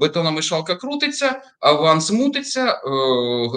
бетономішалка крутиться, аванс мутиться, е,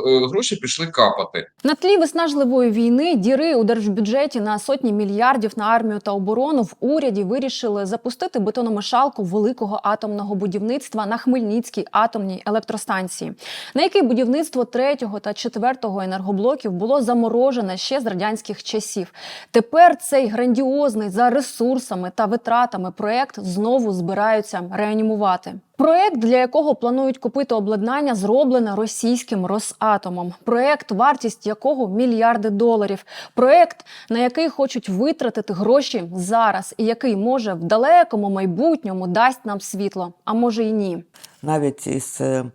е, гроші пішли капати. На тлі виснажливої війни діри у держбюджеті на сотні мільярдів на армію та оборону в уряді вирішили запустити бетономішалку великого атомного будівництва на Хмельницькій атомній електростанції, на якій будівництво третього та четвертого енергоблоків було заморожене ще з радянських часів. Тепер цей грандіозний за ресурсами та витратами проект знову збираються реанімувати. Проект, для якого планують купити обладнання, зроблене російським Росатомом. Проект, вартість якого мільярди доларів. Проект, на який хочуть витратити гроші зараз, і який може в далекому майбутньому дасть нам світло, а може і ні. навіть із е,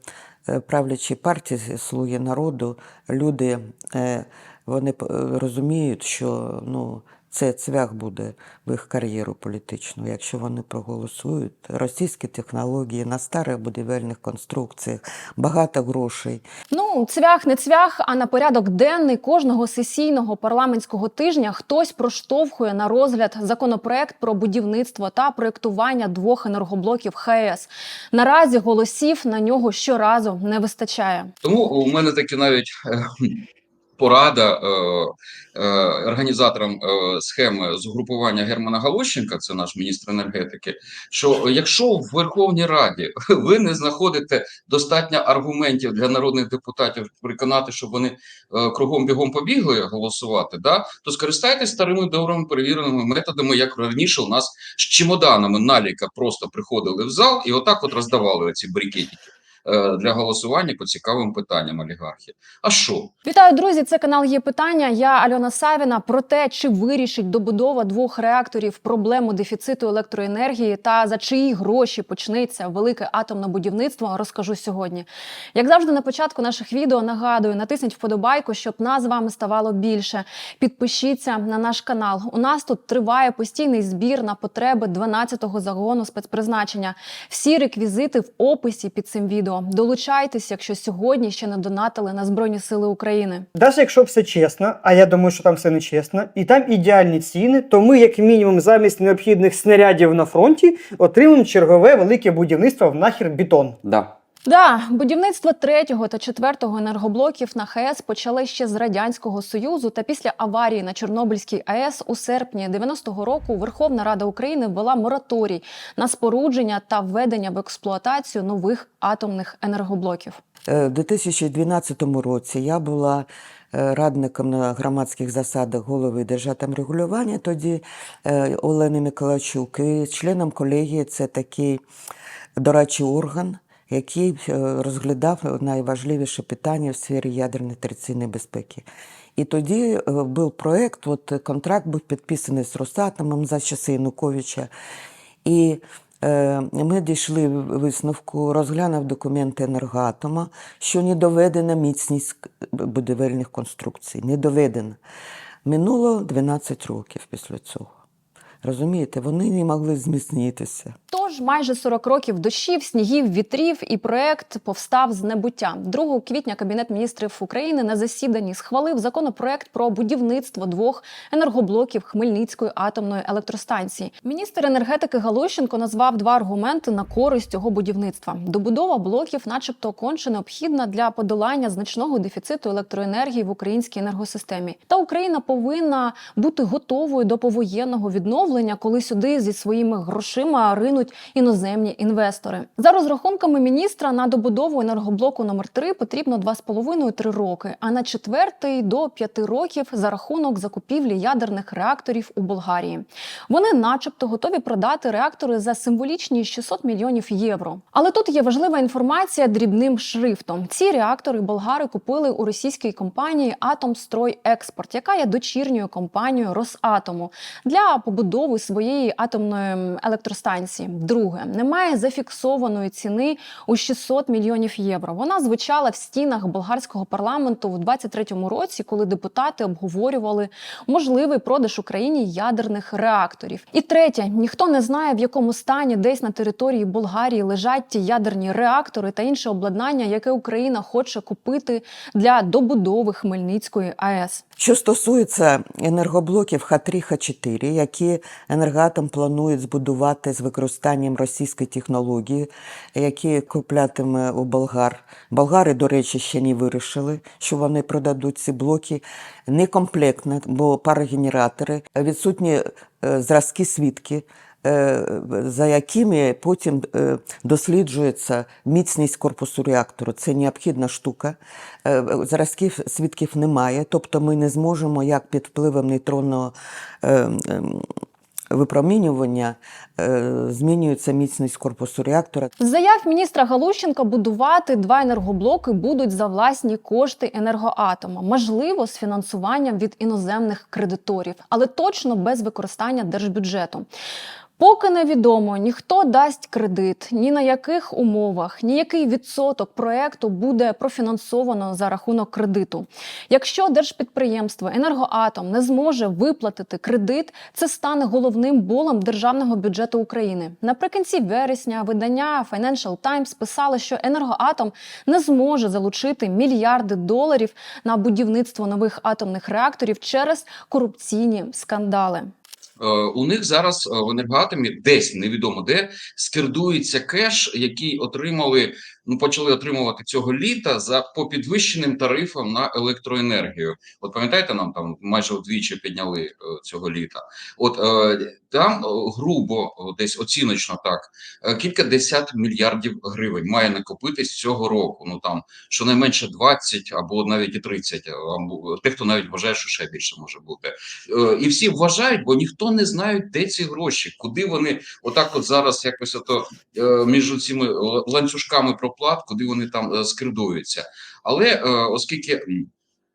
е, правлячої партії Слуги народу люди е, вони розуміють, що ну, це цвях буде в їх кар'єру політичну, якщо вони проголосують. Російські технології на старих будівельних конструкціях, багато грошей. Ну, цвях не цвях, а на порядок денний кожного сесійного парламентського тижня хтось проштовхує на розгляд законопроект про будівництво та проєктування двох енергоблоків ХЕС. Наразі голосів на нього щоразу не вистачає. Тому у мене таки навіть е, порада е, е, організаторам е, схеми згрупування Германа Галущенка, це наш міністр енергетики. Що якщо в Верховній Раді ви не знаходите достатньо аргументів для народних депутатів переконати, щоб вони е, кругом бігом побігли голосувати, да, то скористайтесь старими добрими перевіреними методами, як раніше у нас з чемоданами наліка просто приходили в зал і отак от роздавали ці брикетики для голосування по цікавим питанням олігархів. А що? Вітаю, друзі! Це канал є питання. Я Альона Савіна. Про те, чи вирішить добудова двох реакторів проблему дефіциту електроенергії та за чиї гроші почнеться велике атомне будівництво, розкажу сьогодні. Як завжди, на початку наших відео нагадую, натисніть вподобайку, щоб нас з вами ставало більше. Підпишіться на наш канал. У нас тут триває постійний збір на потреби 12-го загону спецпризначення. Всі реквізити в описі під цим відео. Долучайтесь, якщо сьогодні ще не донатили на Збройні Сили України. Навіть якщо все чесно, а я думаю, що там все не чесно, і там ідеальні ціни, то ми, як мінімум, замість необхідних снарядів на фронті отримаємо чергове велике будівництво в нахер бетон. Да. Да, будівництво третього та четвертого енергоблоків на ХЕС почали ще з радянського союзу. Та після аварії на Чорнобильській АЕС у серпні 90-го року Верховна Рада України ввела мораторій на спорудження та введення в експлуатацію нових атомних енергоблоків. Е, У 2012 році я була е, радником на громадських засадах голови держатомрегулювання тоді е, Олени Миколайчук. І членом колегії це такий дорадчий орган, який е, розглядав найважливіші питання в сфері ядерної територіальної безпеки. І тоді е, був проєкт, от контракт був підписаний з Росатомом за часи Януковича. І е, ми дійшли висновку, розглянув документи енергоатома, що не доведена міцність будівельних конструкцій. Не доведена. Минуло 12 років після цього. Розумієте, вони не могли зміцнитися. Тож майже 40 років дощів, снігів, вітрів, і проект повстав з небуття. 2 квітня Кабінет міністрів України на засіданні схвалив законопроект про будівництво двох енергоблоків Хмельницької атомної електростанції. Міністр енергетики Галущенко назвав два аргументи на користь цього будівництва. Добудова блоків, начебто, конче необхідна для подолання значного дефіциту електроенергії в українській енергосистемі. Та Україна повинна бути готовою до повоєнного відновлення, коли сюди зі своїми грошима ринуть іноземні інвестори. За розрахунками міністра на добудову енергоблоку номер 3 потрібно 2,5-3 роки, а на четвертий до 5 років за рахунок закупівлі ядерних реакторів у Болгарії. Вони, начебто, готові продати реактори за символічні 600 мільйонів євро. Але тут є важлива інформація дрібним шрифтом. Ці реактори болгари купили у російській компанії Атомстрой Експорт, яка є дочірньою компанією Росатому для побудови своєї атомної електростанції. Друге, немає зафіксованої ціни у 600 мільйонів євро. Вона звучала в стінах болгарського парламенту в 23-му році, коли депутати обговорювали можливий продаж Україні ядерних реакторів. І третє, ніхто не знає, в якому стані десь на території Болгарії лежать ті ядерні реактори та інше обладнання, яке Україна хоче купити для добудови Хмельницької АЕС. Що стосується енергоблоків Х3, Х4, які енергоатом планують збудувати з використанням російської технології, які куплятиме у болгар. Болгари, до речі, ще не вирішили, що вони продадуть ці блоки. Некомплектно, бо парогенератори, відсутні е, зразки свідки. е, За якими потім е, досліджується міцність корпусу реактору. Це необхідна штука. Зразків свідків немає, тобто ми не зможемо, як під впливом нейтронного е, ем, випромінювання, е, змінюється міцність корпусу реактора. Заяв міністра Галущенка будувати два енергоблоки будуть за власні кошти енергоатома, можливо, з фінансуванням від іноземних кредиторів, але точно без використання держбюджету. Поки невідомо, ніхто дасть кредит, ні на яких умовах, ні який відсоток проекту буде профінансовано за рахунок кредиту. Якщо держпідприємство Енергоатом не зможе виплатити кредит, це стане головним болем державного бюджету України. Наприкінці вересня видання Financial Times писало, що Енергоатом не зможе залучити мільярди доларів на будівництво нових атомних реакторів через корупційні скандали. Е, У них зараз е, в енергоатомі десь невідомо де скердується кеш, який отримали, почали отримувати цього літа за по підвищеним тарифам на електроенергію. От пам'ятаєте, нам там майже вдвічі підняли е, цього літа. От е, там е, грубо десь оціночно так кілька десят мільярдів гривень має накопитись цього року. Ну там щонайменше 20 або навіть і 30, або тих, хто навіть вважає, що ще більше може бути. І всі вважають, бо ніхто не знає, де ці гроші, куди вони отак, от зараз якось ото між цими ланцюжками проплат, куди вони там е, скердуються. Але е, оскільки.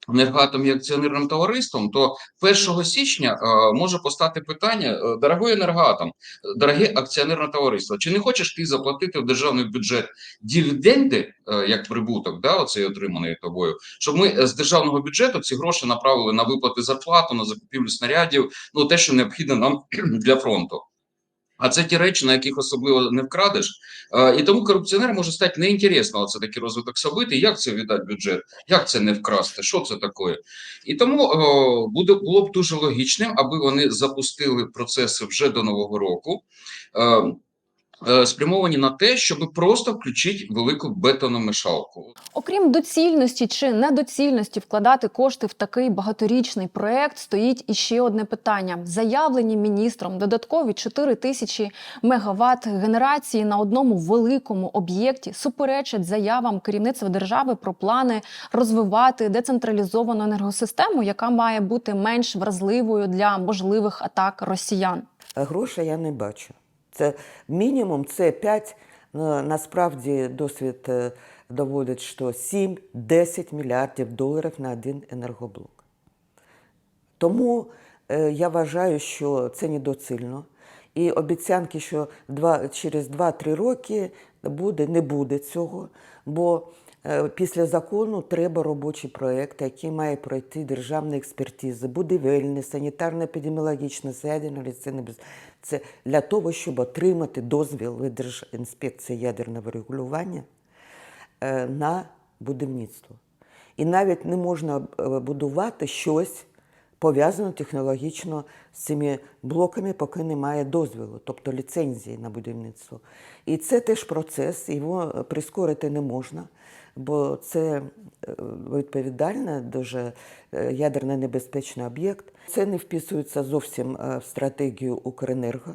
Енергоатом є акціонерним товариством, то 1 січня е, може постати питання: дорогой енергоатом, дороге акціонерне товариство, чи не хочеш ти заплатити в державний бюджет дивіденди як прибуток, да, оцей отриманий тобою, щоб ми з державного бюджету ці гроші направили на виплати зарплату, на закупівлю снарядів, ну те, що необхідно нам для фронту. А це ті речі, на яких особливо не вкрадеш. Е, І тому корупціонер може стати неінтересно Це такий розвиток событий, як це віддати бюджет, як це не вкрасти, що це таке. І тому буде було б дуже логічним, аби вони запустили процеси вже до нового року. Е, Спрямовані на те, щоб просто включити велику бетономішалку. Окрім доцільності чи недоцільності вкладати кошти в такий багаторічний проект, стоїть іще одне питання: заявлені міністром додаткові 4 тисячі мегаватт генерації на одному великому об'єкті суперечать заявам керівництва держави про плани розвивати децентралізовану енергосистему, яка має бути менш вразливою для можливих атак росіян. Грошей я не бачу. Це мінімум це 5, насправді досвід е, доводить, що 7-10 мільярдів доларів на один енергоблок. Тому е, я вважаю, що це недоцільно. І обіцянки, що два, через 2-3 роки буде, не буде цього, бо е, після закону треба робочий проєкт, який має пройти державні експертизи, будівельні, санітарно-епідеміологічні, Це для того, щоб отримати дозвіл від Держінспекції ядерного регулювання е, на будівництво. І навіть не можна е, будувати щось пов'язане технологічно з цими блоками, поки немає дозволу, тобто ліцензії на будівництво. І це теж процес, його прискорити не можна, бо це відповідальна, дуже е, ядерно небезпечний об'єкт. Це не вписується зовсім е, в стратегію Укренерго,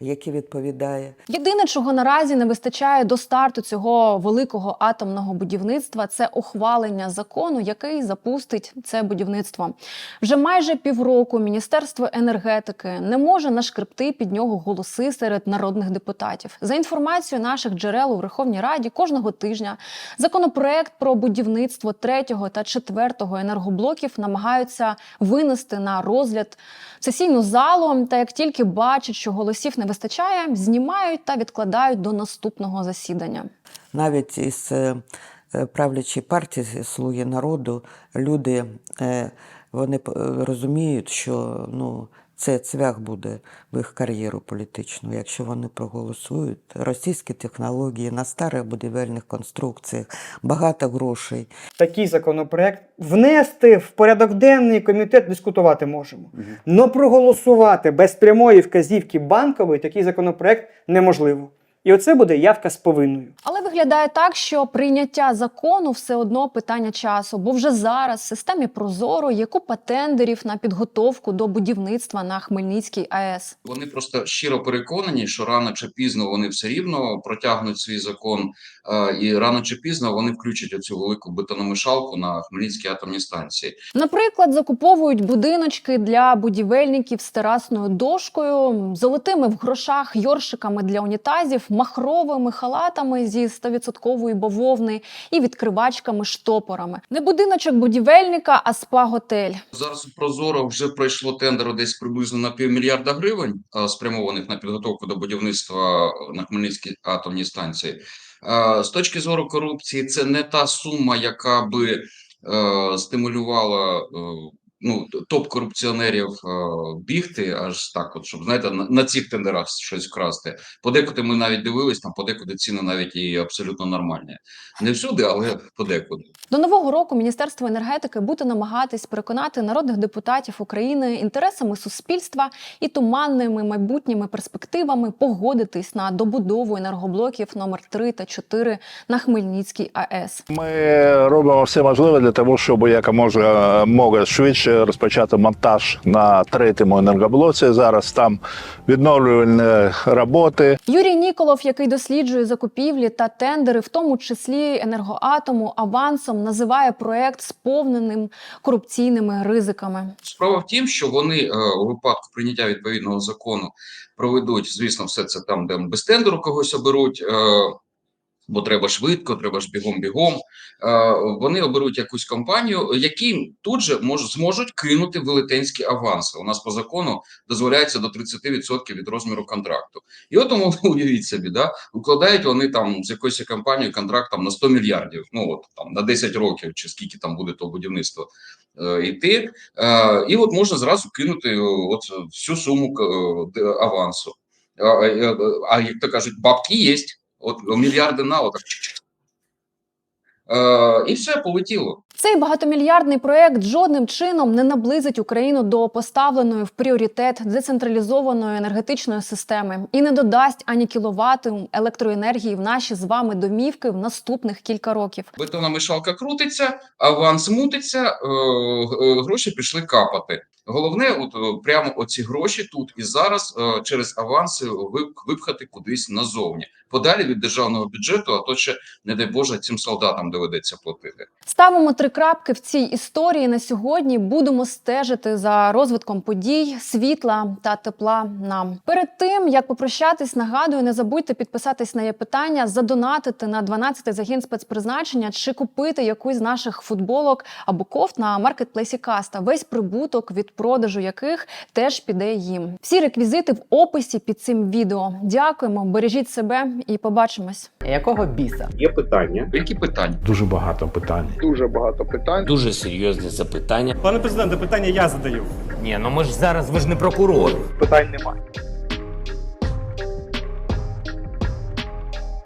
який відповідає. Єдине, чого наразі не вистачає до старту цього великого атомного будівництва, це ухвалення закону, який запустить це будівництво. Вже майже півроку Міністерство енергетики не може нашкребти під нього голоси серед народних депутатів. За інформацією наших джерел у Верховній Раді, кожного тижня законопроект про будівництво третього та четвертого енергоблоків намагаються винести на розгляд в сесійну залу. Та як тільки бачать, що голосів не вистачає, знімають та відкладають до наступного засідання. навіть із е, е, правлячої партії Слуги народу люди е, вони розуміють, що ну, Це цвях буде в їх кар'єру політичну, якщо вони проголосують. Російські технології на старих будівельних конструкціях, багато грошей. Такий законопроект внести в порядок денний комітет дискутувати можемо. Но проголосувати без прямої вказівки банкової такий законопроект неможливо. І оце буде явка з повинною. Але виглядає так, що прийняття закону все одно питання часу, бо вже зараз в системі Прозоро є купа тендерів на підготовку до будівництва на Хмельницькій АЕС. Вони просто щиро переконані, що рано чи пізно вони все рівно протягнуть свій закон, е, і рано чи пізно вони включать оцю велику бетономішалку на Хмельницькій атомній станції. Наприклад, закуповують будиночки для будівельників з терасною дошкою, золотими в грошах йоршиками для унітазів, махровими халатами зі 100% бавовни і відкривачками штопорами. Не будиночок будівельника, а спа-готель. Зараз у Прозоро вже пройшло тендер десь приблизно на півмільярда гривень, спрямованих на підготовку до будівництва на Хмельницькій атомній станції. З точки зору корупції, це не та сума, яка би е, стимулювала е, ну, топ-корупціонерів е, бігти, аж так, от, щоб знаєте, на, на цих тендерах щось вкрасти. Подекуди ми навіть дивились, там подекуди ціни навіть і абсолютно нормальні. Не всюди, але подекуди. До нового року Міністерство енергетики буде намагатись переконати народних депутатів України інтересами суспільства і туманними майбутніми перспективами погодитись на добудову енергоблоків номер 3 та 4 на Хмельницькій АЕС. Ми робимо все можливе для того, щоб якомога мога швидше розпочати монтаж на третьому енергоблоці. Зараз там відновлювальні роботи. Юрій Ніколов, який досліджує закупівлі та тендери, в тому числі енергоатому, авансом називає проект сповненим корупційними ризиками. Справа в тім, що вони е, у випадку прийняття відповідного закону проведуть, звісно, все це там, де без тендеру когось оберуть. Бо треба швидко, треба ж бігом-бігом. Вони оберуть якусь компанію, які тут же мож, зможуть кинути велетенські аванси. У нас по закону дозволяється до 30% від розміру контракту. І от тому уявіть собі, да, укладають вони там з якоюсь компанією контракт там на 100 мільярдів, ну от там на 10 років, чи скільки там буде то будівництво е, йти. Е, і от можна зразу кинути е, от всю суму авансу. А, як то кажуть, бабки є, от мільярди на от. Е, і все полетіло. Цей багатомільярдний проект жодним чином не наблизить Україну до поставленої в пріоритет децентралізованої енергетичної системи і не додасть ані кіловату електроенергії в наші з вами домівки в наступних кілька років. Бетонна мішалка крутиться, аванс мутиться, е, е, гроші пішли капати. Головне, от е, прямо оці гроші тут і зараз е, через аванси випхати кудись назовні, подалі від державного бюджету, а то ще, не дай Боже, цим солдатам доведеться платити. Ставимо три крапки в цій історії на сьогодні. Будемо стежити за розвитком подій, світла та тепла нам. Перед тим як попрощатись, нагадую, не забудьте підписатись на є питання, задонатити на 12-й загін спецпризначення чи купити якусь з наших футболок або кофт на маркетплейсі Каста. Весь прибуток від продажу яких теж піде їм. Всі реквізити в описі під цим відео. Дякуємо, бережіть себе і побачимось. Якого біса? Є питання. Які питання? Дуже багато питань. Дуже багато питань. Дуже серйозні запитання. Пане президенте, питання я задаю. Ні, ну ми ж зараз ви ж не прокурор. Питань немає.